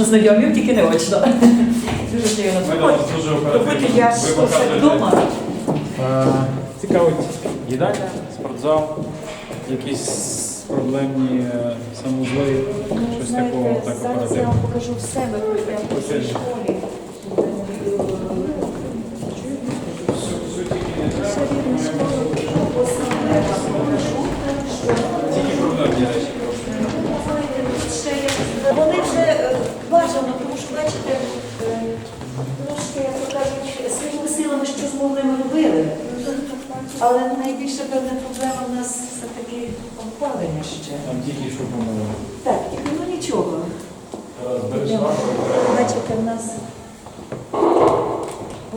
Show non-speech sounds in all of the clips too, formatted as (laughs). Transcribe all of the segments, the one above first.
заочно знайомі, тільки не очно. (laughs) Дуже Проходьте, оперативно. я ж все вдома. Цікавить їдальня, спортзал, якісь проблемні е, санвузли, щось такого так зараз я вам покажу все, ми прийдемо по школі. Все рівно школу, посаме покажу, що Тільки проблемні речі. Вони Але найбільша певна проблема в нас все-таки опалення ще. Там тільки що помилили. Так, і ну нічого. Бачите, в нас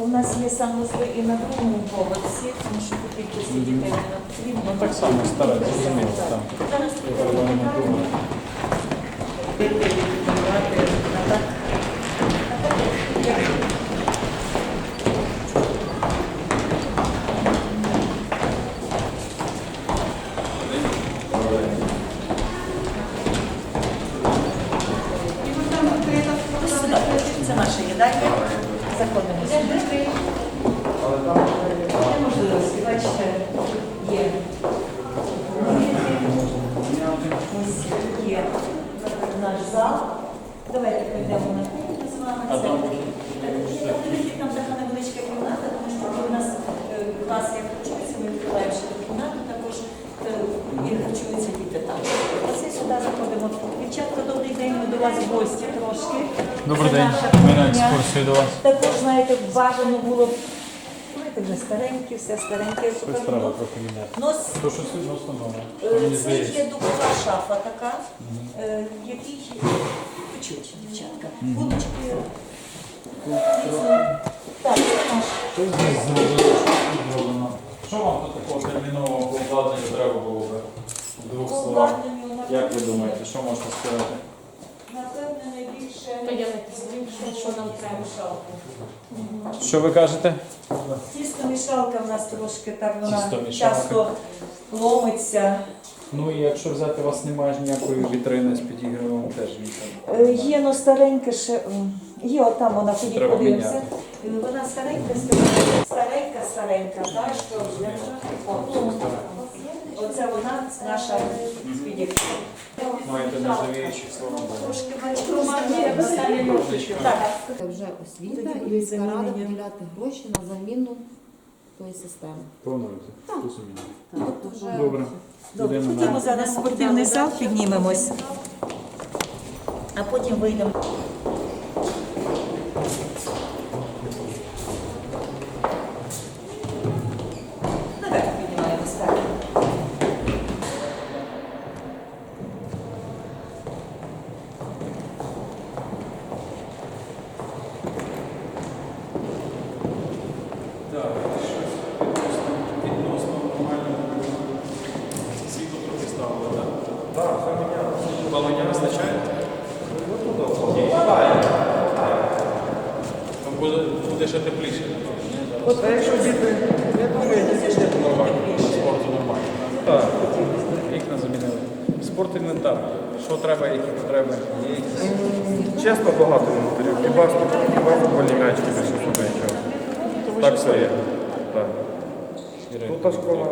у нас є санвузли і на другому поверсі, тому що по кількості дітей не потрібно. Ну так само, зрозуміло, так. Зараз Передаємо на другу. Давати на так. Сюди. Це наша їдальня. Заходимо сюди. Є можливості, бачите, є. Ось є наш зал. Давайте пройдемо на кухню з вами. А Це- там Е, подивіться, Там така невеличка кімната, тому що у нас е, клас як харчується, ми відкриваємо ще ту кімнату, також е, і харчуються діти там. Оце сюди заходимо. Дівчатка, добрий день, ми до вас в гості трошки. Добрий Це день. наша Ми на кухня. екскурсію до вас. Також, знаєте, бажано було б. Знаєте, вже старенькі, все стареньке. я Щось треба трохи міняти. Нос То щось відносно нове. Е, Мені Це здається. є дубова шафа така, е, в якій почуть дівчатка. Булочки. Так, це наш. Що зроблено? вам тут такого термінового обладнання треба було би? В двох словах. Обладнання, Як ви думаєте, що можете сказати? Напевне, що нам треба. Що ви кажете? Тістомішалка в нас трошки так вона Тістомішалка. часто ломиться. Ну і якщо взяти, у вас немає ніякої вітрини з підігрівом, теж нічого. Е, Є ну стареньке ще. м, Є отам вона ходіть Треба подивимося. міняти. Вона старенька, старенька, старенька, старенька, так що вже. О, Оце вона наша підігрів. Маєте нержавіючі. Трошки бачите. Це вже освіта і міська рада виділяти гроші на заміну тої системи. Плануєте? Так. Тобто вже Добре. Ходімо зараз в спортивний зал, піднімемось, а потім вийдемо. Наверх піднімаємось, так. Так, щось відносно відносно нормального. Світло трохи ставило, так? Так, все мінялося. Балоня вистачає? Там буде, буде ще тепліше, напевно. ні? Зараз От, а якщо діти, я думаю, діти йдуть нормально. спорту нормально. Так, вікна замінили. Спорт інвентар. Що треба, які потреби? Є якісь? Чесно, багато інвентарів. Хіба що хіба футбольні м'ячки більше сюди нічого. Так все є. Так. Тут та школа.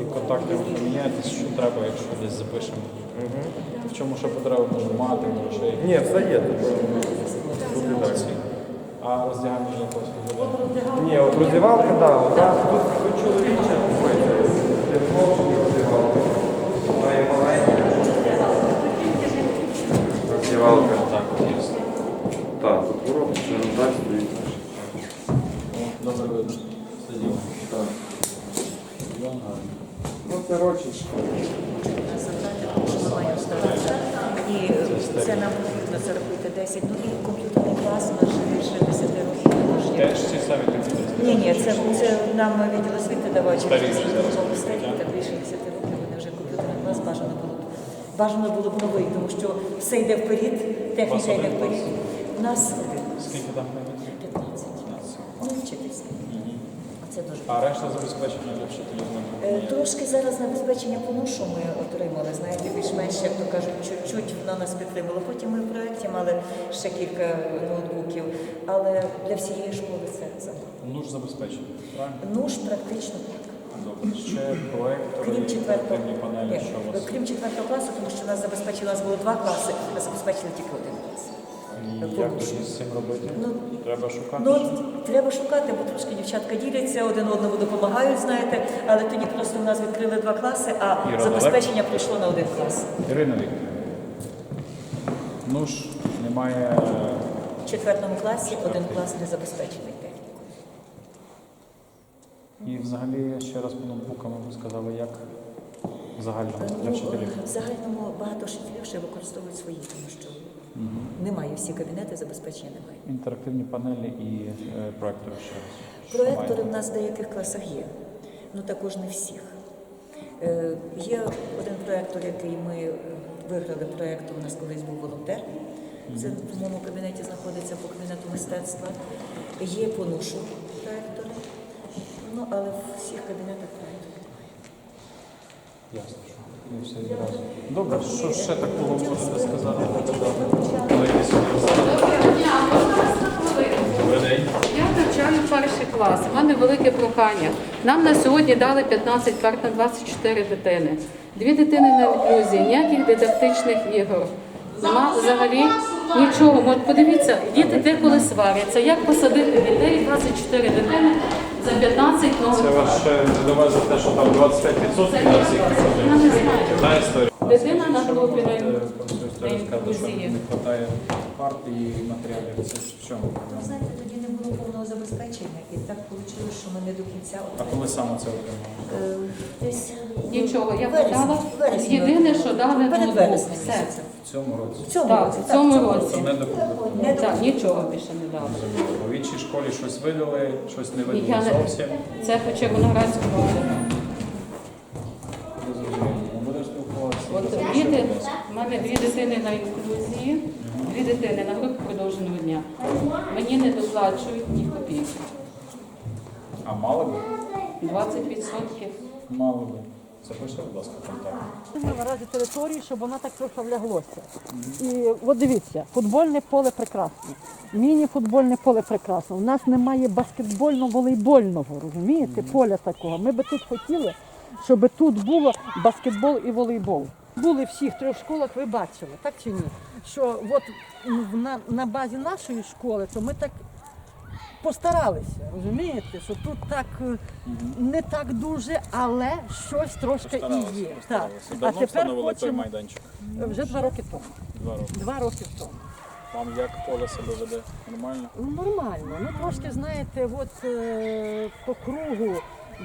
І контакти поміняєтесь, що треба, якщо десь запишемо. Мгм. В чому ще потреба може мати, може ще якісь. Ні, все є. І так. А роздягання якогось футболу? Ні, от роздівалка, так. Тут, тут чоловіча купити. Є хлопчики роздівалка. Має маленька. Роздівалка. Так, ясно. Так, тут ворот, ще не так стоїть. Добре видно. Стадіон. Так. Стадіон гарний. Ну це рочечка. І це нам потрібно заробити 10. Ну і комп'ютерний клас у нас вже більше 10 років. Тож є. Теж ці самі комп'ютери? Ні, ні, це, це нам відділ освіти давав через зараз. та більше 10 років вони вже комп'ютерний клас бажано було б. Бажано було б новий, тому що все йде вперед, техніка йде вперед. У нас. Скільки там метрів? 15. Ну, вчитися. А це дуже А решта забезпечення для вчителів Е. Трошки зараз набезпечення по ношу ми отримали, знаєте, більш-менш, як то кажуть, чуть-чуть вона нас підтримала. Потім ми в проєкті мали ще кілька ноутбуків, але для всієї школи це замало. Ну ж забезпечення, правильно? Ну ж практично так. Добре. Ще проектори, Крім четвертого, панелі, що у вас? крім четвертого класу, тому що нас забезпечили, у нас було два класи, а забезпечили тільки один. І як тоді з цим робити? Ну, Треба шукати. Ну, треба шукати, бо трошки дівчатка діляться, один одному допомагають, знаєте, але тоді просто в нас відкрили два класи, а Іра, забезпечення прийшло на один клас. Ірина Вікторівна. Ну ж, немає. е, В четвертому класі один клас не забезпечений технікою. І взагалі ще раз по ноутбукам ви сказали, як загально для Ну, вчителів. в загальному багато вчителів ще використовують свої, тому що немає всі кабінети, забезпечення немає. Інтерактивні панелі і е, проектори ще раз. Проектори в нас в деяких класах є, ну також не всіх. Е, є один проектор, який ми е, виграли проєкт, у нас колись був волонтер. Це в моєму кабінеті знаходиться по кабінету мистецтва. Є по ношу проектори, ну але в всіх кабінетах проекторів немає. Ясно, не все відразу. Добре, що ще такого можете сказати? Коли ви сьогодні встали? Доброго дня, можна вас на хвилину? Я навчаю перший клас. У мене велике прохання. Нам на сьогодні дали 15 карт на 24 дитини. Дві дитини на інклюзії, ніяких дидактичних ігор. Нема взагалі нічого. От подивіться, діти деколи сваряться. Як посадити дітей 24 дитини за 15 Це нових вас ще не довезе те, що там 25% на всіх Я не знаю. Та історія. Дитина на групі на Е, що інклюзії. не вистачає карт і матеріалів. Це в було повного забезпечення, і так вийшло, що ми не до кінця А отримали. коли саме це отримали? Е, Десь Нічого, я вересні Єдине, що дали перед ноутбук. вереснем Все. місяцем. В цьому році. В цьому Так, році. в цьому році. Це не документовано. Не Так, нічого більше не дали. В іншій школі щось видали, щось не Я видали не- зовсім. Це по Червоноградському району. Не зрозуміло. Ми будемо спілкуватися. От діти, в мене дві дитини на інклюзії, дві дитини на групі продовженого дня. Мені не доплачують ні копійки. А мало би? 20%. Мало би. Запишіть, будь ласка, контакт. наразі території, щоб вона так трохи вляглося. І от дивіться, футбольне поле прекрасне, міні-футбольне поле прекрасне. У нас немає баскетбольно-волейбольного, розумієте, поля такого. Ми би тут хотіли, щоб тут було баскетбол і волейбол. Були в всіх трьох школах, ви бачили, так чи ні? Що от на, на базі нашої школи, то ми так постаралися, розумієте, що тут так е, не так дуже, але щось трошки і є. Так. А тепер хочемо майданчик? вже два роки тому. Два роки. Два роки тому. Вам як поле себе веде? Нормально? Ну, Нормально. Ну трошки, знаєте, от е, по кругу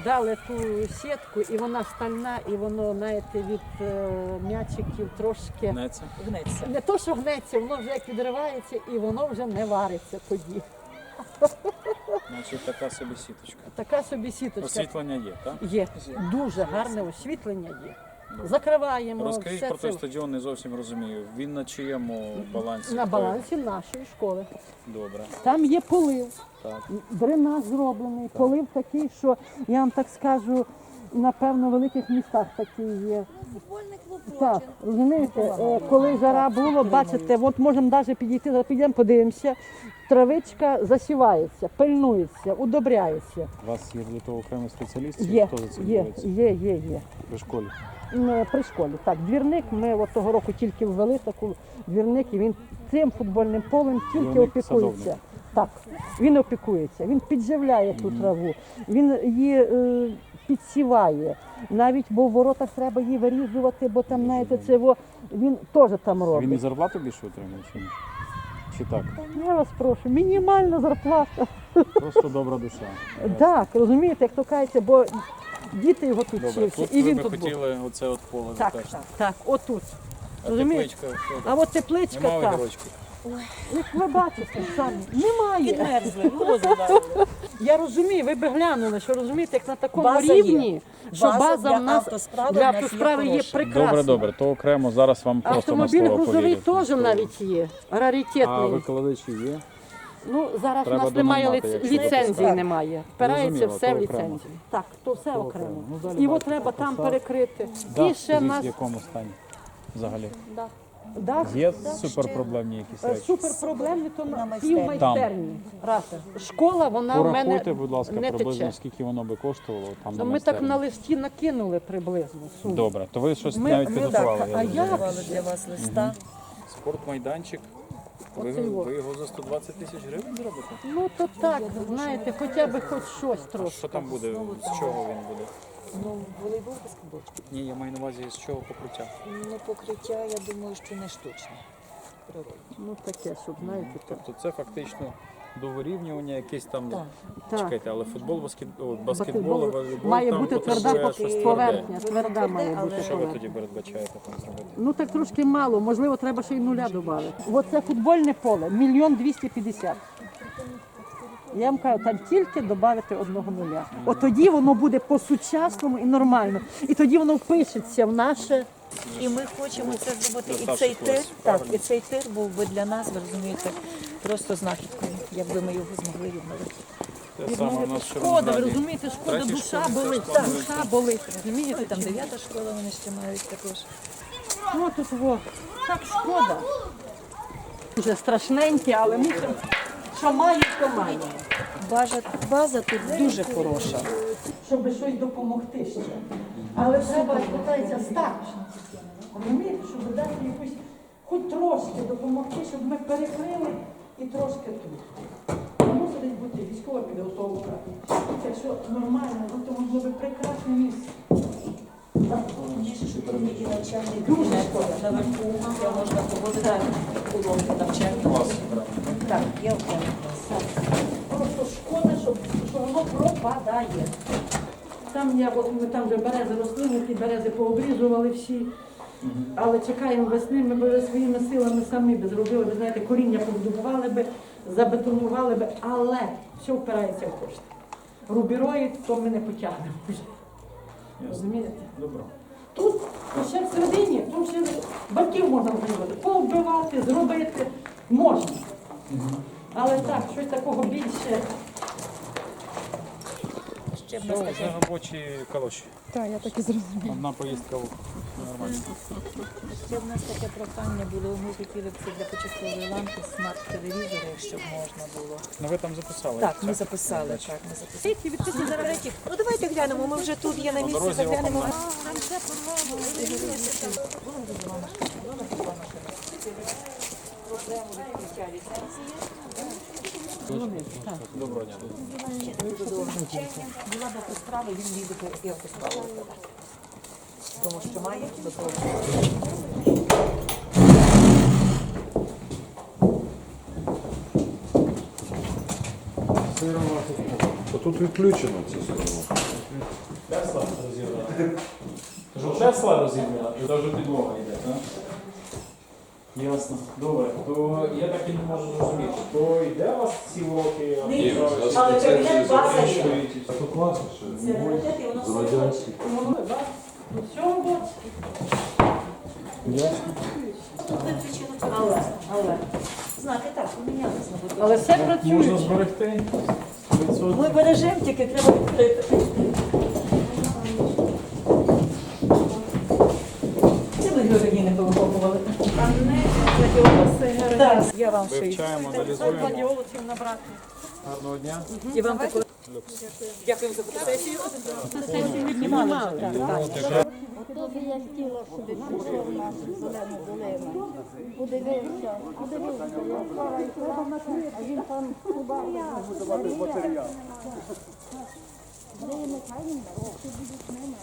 дали ту сітку, і вона стальна, і воно, знаєте, від е, м'ячиків трошки. Гнеться? Гнеться. Не то, що гнеться, воно вже як відривається і воно вже не вариться тоді. Значить, така собі сіточка. Така собі сіточка Освітлення є, так? є. Дуже гарне освітлення є. Закриваємо Розкажіть все про той стадіон, не зовсім розумію. Він на чиєму балансі? на балансі нашої школи. Добре. Там є полив. Так. Дренаж зроблений, полив такий, що я вам так скажу, напевно, в великих містах такий є. Так, розумієте, е, коли жара було, бачите, от можемо навіть підійти, зараз підемо, подивимося. Травичка засівається, пильнується, удобряється. У вас є для того окремий спеціаліст? Є, Хто за цим є, дивиться? є, є, є. При школі. М, е, При школі. Так, двірник, ми от того року тільки ввели таку двірник, і він цим футбольним полем тільки Двірник опікується. садовник. Так, він опікується, він підживляє ту траву, він її е, підсіває. Навіть бо в воротах треба її вирізувати, бо там, знаєте, це во, він теж там робить. Він і зарплату більше отримує чи ні? Чи так? Я вас прошу, мінімальна зарплата. Просто добра душа. Так, розумієте, як то кажеться, бо діти його тут Добре, вчився, тут і ви він би тут був. хотіли оце от поле Так, так, так, отут. А Розумієте? тепличка, що А от тепличка Нема так. огірочків? Як ви бачите самі, немає. Підмерзли, морозу дали. Я розумію, ви би глянули, що розумієте, як на такому База є. рівні, що База база для в нас автосправи для в нас є автосправи є хороша. прекрасна. Добре, добре, то окремо зараз вам просто на Автомобіль слово грузовий повірю. теж навіть є, А раритетний. викладачі є? Ну, зараз Треба у нас немає донаймати, лиц- якщо ліцензії, так. немає. Впирається Зрозуміло, все в то окремо. ліцензії. Так, то все То окремо. окремо. Ну, далі Його бачите, треба там фасад. перекрити. І ще скажіть, нас в якому стані взагалі? Дах Є суперпроблемні якісь е, речі? суперпроблемні, то на пів майстерні. Раз. Школа, вона в мене Порахуйте, будь ласка, не приблизно, тече. скільки воно би коштувало там на ми так майстерні. на листі накинули приблизно суму. Добре, то ви щось Ми- навіть ми- підготували. так, я а розумію. як? для вас листа. Спортмайданчик. Ви, Оце його. ви його за 120 тисяч гривень зробите? Ну то так, знаєте, хоча б хоч щось А трошки. що там буде? З чого він буде? Ну, волейбол баскетбол. Ні, я маю на увазі з чого покриття. Ну, покриття, я думаю, що не штучне. Природне. Ну таке, щоб знаєте, так. Тобто це фактично до вирівнювання якесь там. Так. Так. Чекайте, але футбол, баскет... баскетбол, Баскетбол волейбол має там бути потребує тверда щось тверде. поверхня, тверда має бути Що ви поверхня. тоді передбачаєте там зробити? Ну так трошки мало, можливо, треба ще й нуля додати. Оце футбольне поле, мільйон двісті п'ятдесят. Я вам кажу, там тільки додати одного нуля. От тоді воно буде по-сучасному і нормально. І тоді воно впишеться в наше. І ми хочемо це зробити. І цей тир, так, і цей тир був би для нас, ви розумієте, просто знахідкою, якби ми його змогли відновити. Шкода, ви розумієте, шкода, душа болить, так, душа болить, Ну, розумієте? там дев'ята школа, вони ще мають також. О, тут во. Так шкода. Дуже страшненьке, але мусимо, що має, то має. База, база тут дуже хороша. щоб щось допомогти ще. Але треба питається старше. Розумієте, щоб дати якусь хоч трошки допомогти, щоб ми перекрили і трошки тут. Мусить бути військова підготовка. Якщо нормально, ну, то можливо би прекрасне місце. Навчальний Дуже шкода. наверху, можна проводити уроки навчальні. Так, є. Просто шкода, щоб, що воно пропадає. Там я, ми там вже берези рослини, ті берези пообрізували всі. Але чекаємо весни, ми б своїми силами самі би зробили, ви знаєте, коріння побудували би, забетонували би, але все впирається в кошти. Рубіроїд, то ми не потягнемо вже. Розумієте? Добре. Тут ще всередині, тут ще батьків можна зробити, повбивати, зробити можна. Але так, щось такого більше. Ще б Все, нас вже таке. робочі калоші. Так, я так і зрозуміла. Одна поїздка в нормально. Ще в нас таке прохання було. Ми хотіли б це для початкової лампи смарт-телевізори, якщо б можна було. Ну ви там записали. Так, ми записали, так, ми записали. Зараз Ну давайте глянемо, ми вже тут є на місці, дорозі заглянемо. оком Доброго дня. Була автосправа, він їде і автосправу. Тому що має до того. Тут відключено це все. Тесла розібрана. Тесла розібрана, і навіть підлога йде, так? Ясно. Добре. То я так і не можу зрозуміти. То йде у вас ці уроки? Ні, а але кабінет база є. все? Це класно ще. Це раритет, і воно З радянських. У цьому році. Тут виключено, але, але. Знаки так, помінялися на будь Але все Можна працює. зберегти. Ми бережемо, тільки треба відкрити. Це ми Георгії не повикопували. Так. Я вам Вивчаємо, аналізуємо. Набрати. Гарного дня. і вам також. Дякуємо за фотосесію. Сесію віднімали. Я хотіла, щоб зелену. Подивився, подивився, я вчора йшла, а він там хіба. Де нехай він, будуть мене.